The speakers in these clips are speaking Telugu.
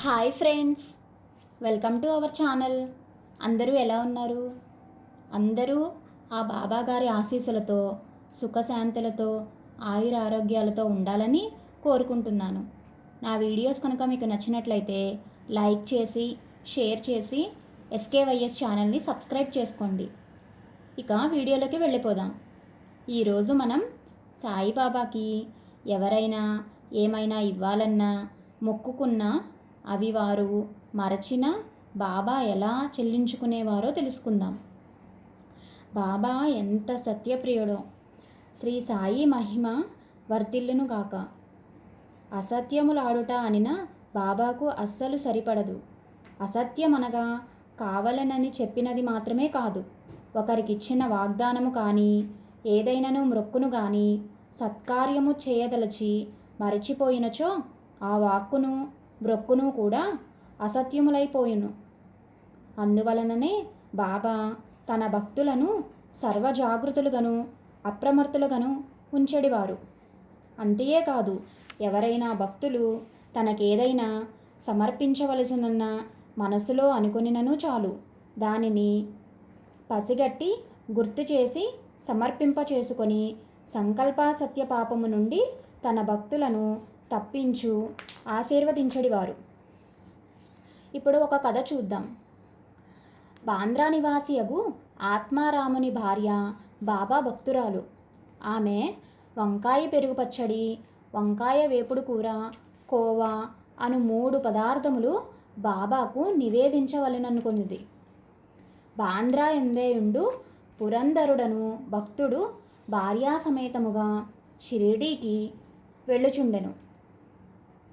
Hi friends welcome to our channel. అందరూ ఎలా ఉన్నారు? అందరూ ఆ బాబా గారి ఆశీస్సులతో సుఖశాంతులతో ఆయుర ఆరోగ్యాలతో ఉండాలని కోరుకుంటున్నాను. నా వీడియోస్ కనుక మీకు నచ్చినట్లయితే లైక్ చేసి షేర్ చేసి ఎస్కేవైఎస్ ఛానల్ని సబ్స్క్రైబ్ చేసుకోండి. ఇక వీడియోలోకి వెళ్ళిపోదాం. ఈరోజు మనం సాయిబాబాకి ఎవరైనా ఏమైనా ఇవ్వాలన్నా మొక్కుకున్నా అవి వారు మరచిన బాబా ఎలా చెల్లించుకునేవారో తెలుసుకుందాం. బాబా ఎంత సత్యప్రియుడో. శ్రీ సాయి మహిమ వర్ధిల్లునుగాక అసత్యములాడుట అనిన బాబాకు అస్సలు సరిపడదు. అసత్యమనగా కావలనని చెప్పినది మాత్రమే కాదు. ఒకరికిచ్చిన వాగ్దానము కానీ ఏదైనాను మృక్కును కానీ సత్కార్యము చేయదలచి మరచిపోయినచో ఆ వాక్కును బ్రొక్కును కూడా అసత్యములైపోయును. అందువలననే బాబా తన భక్తులను సర్వజాగృతులుగాను అప్రమత్తులుగను ఉంచెడివారు. అంతే కాదు ఎవరైనా భక్తులు తనకేదైనా సమర్పించవలసినన్న మనసులో అనుకునినను చాలు. దానిని పసిగట్టి గుర్తు చేసి సమర్పింప చేసుకొని సంకల్ప సత్యపాపము నుండి తన భక్తులను తప్పించు ఆశీర్వదించడివారు. ఇప్పుడు ఒక కథ చూద్దాం. బాంద్రా నివాసియగు ఆత్మారాముని భార్య బాబా భక్తురాలు. ఆమె వంకాయ పెరుగు పచ్చడి వంకాయ వేపుడు కూర కోవా అను మూడు పదార్థములు బాబాకు నివేదించవలెననుకున్నది బాంద్రా ఎందేయుండు పురంధరుడను భక్తుడు భార్యాసమేతముగా షిరిడీకి వెళ్ళుచుండెను.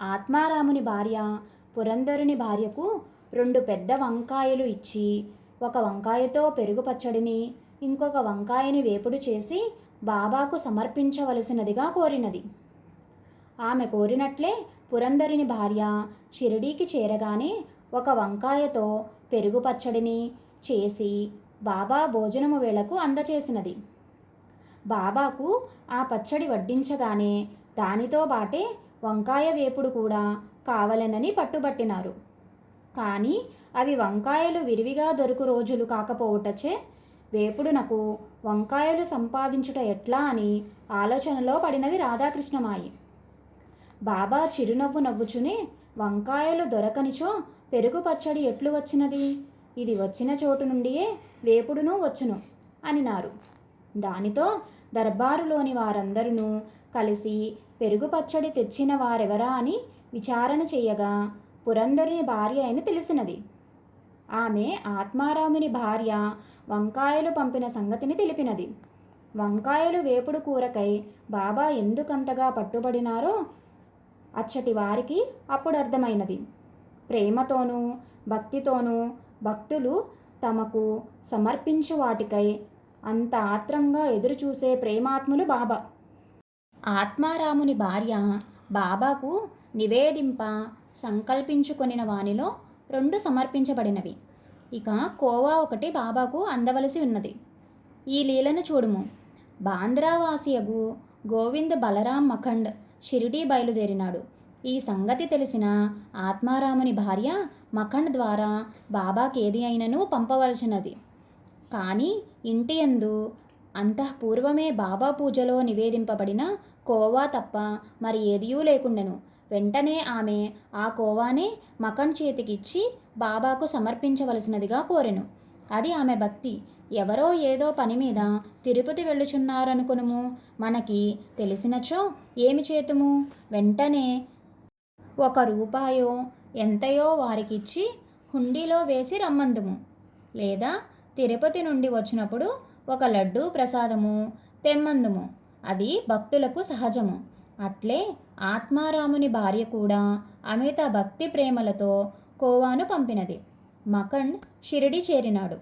ఆత్మారాముని భార్య పురంధరుని భార్యకు రెండు పెద్ద వంకాయలు ఇచ్చి ఒక వంకాయతో పెరుగు పచ్చడిని ఇంకొక వంకాయని వేపుడు చేసి బాబాకు సమర్పించవలసినదిగా కోరినది. ఆమె కోరినట్లే పురంధరుని భార్య షిరిడీకి చేరగానే ఒక వంకాయతో పెరుగు పచ్చడిని చేసి బాబా భోజనము వేళకు అందచేసినది. బాబాకు ఆ పచ్చడి వడ్డించగానే దానితో బాటే వంకాయ వేపుడు కూడా కావలెనని పట్టుబట్టినారు. కానీ అవి వంకాయలు విరివిగా దొరుకు రోజులు కాకపోవుటచే వేపుడునకు వంకాయలు సంపాదించుట ఎట్లా అని ఆలోచనలో పడినది రాధాకృష్ణమాయి. బాబా చిరునవ్వు నవ్వుచునే వంకాయలు దొరకనిచో పెరుగు పచ్చడి ఎట్లు వచ్చినది? ఇది వచ్చిన చోటు నుండియే వేపుడును వచ్చును అనినారు. దానితో దర్బారులోని వారందరూ కలిసి పెరుగు పచ్చడి తెచ్చిన వారెవరా అని విచారణ చేయగా పురంధరుని భార్య అని తెలిసినది. ఆమె ఆత్మారాముని భార్య వంకాయలు పంపిన సంగతిని తెలిపినది. వంకాయలు వేపుడు కూరకై బాబా ఎందుకంతగా పట్టుబడినారో అచ్చటి వారికి అప్పుడు అర్థమైనది. ప్రేమతోనూ భక్తితోనూ భక్తులు తమకు సమర్పించు వాటికై అంత ఆత్రంగా ఎదురుచూసే ప్రేమాత్ములు బాబా. ఆత్మారాముని భార్య బాబాకు నివేదింప సంకల్పించుకొనిన వానిలో రెండు సమర్పించబడినవి. ఇక కోవా ఒకటి బాబాకు అందవలసి ఉన్నది. ఈ లీలను చూడుము. బాంద్రావాసియగు గోవింద్ బలరాం మఖండ్ షిరిడీ బయలుదేరినాడు. ఈ సంగతి తెలిసిన ఆత్మారాముని భార్య మఖండ్ ద్వారా బాబాకేది అయినను పంపవలసినది. కానీ ఇంటి యందు అంతఃపూర్వమే బాబా పూజలో నివేదింపబడిన కోవా తప్ప మరి ఏదియూ లేకుండెను. వెంటనే ఆమె ఆ కోవానే మకన్ చేతికిచ్చి బాబాకు సమర్పించవలసినదిగా కోరెను. అది ఆమె భక్తి. ఎవరో ఏదో పని మీద తిరుపతి వెళ్ళుచున్నారనుకునుము. మనకి తెలిసినచో ఏమి చేతుము? వెంటనే ఒక రూపాయో ఎంతయో వారికిచ్చి హుండీలో వేసి రమ్మందుము. లేదా తిరుపతి నుండి వచ్చినప్పుడు ఒక లడ్డు ప్రసాదము తెమ్మందుము. అది భక్తులకు సహజము. అట్లే ఆత్మారాముని భార్య కూడా అమిత భక్తి ప్రేమలతో కోవాను పంపినది. మకండ్ షిరిడి చేరినాడు.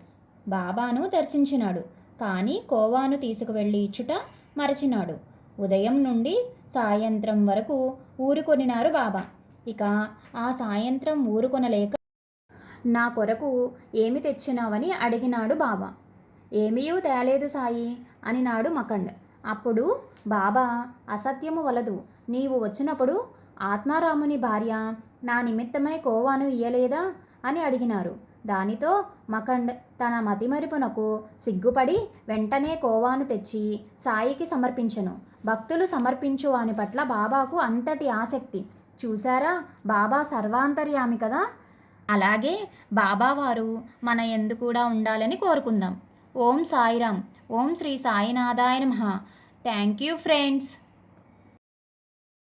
బాబాను దర్శించినాడు. కానీ కోవాను తీసుకువెళ్ళి ఇచ్చుట మరచినాడు. ఉదయం నుండి సాయంత్రం వరకు ఊరుకొనినారు బాబా. ఇక ఆ సాయంత్రం ఊరుకొనలేక నా కొరకు ఏమి తెచ్చినావని అడిగినాడు బాబా. ఏమీయూ తేలేదు సాయి అనినాడు మకండ్. అప్పుడు బాబా అసత్యము వలదు. నీవు వచ్చినప్పుడు ఆత్మారాముని భార్య నా నిమిత్తమై కోవాను ఇయ్యలేదా అని అడిగినారు. దానితో మకండ్ తన మతిమరుపునకు సిగ్గుపడి వెంటనే కోవాను తెచ్చి సాయికి సమర్పించను. భక్తులు సమర్పించు వాని పట్ల బాబాకు అంతటి ఆసక్తి. చూశారా? బాబా సర్వాంతర్యామి కదా? అలాగే బాబావారు మన ఎందు కూడా ఉండాలని కోరుకుందాం. ఓం సాయిరామ్. ఓం శ్రీ సాయినాథాయ నమ. Thank you friends.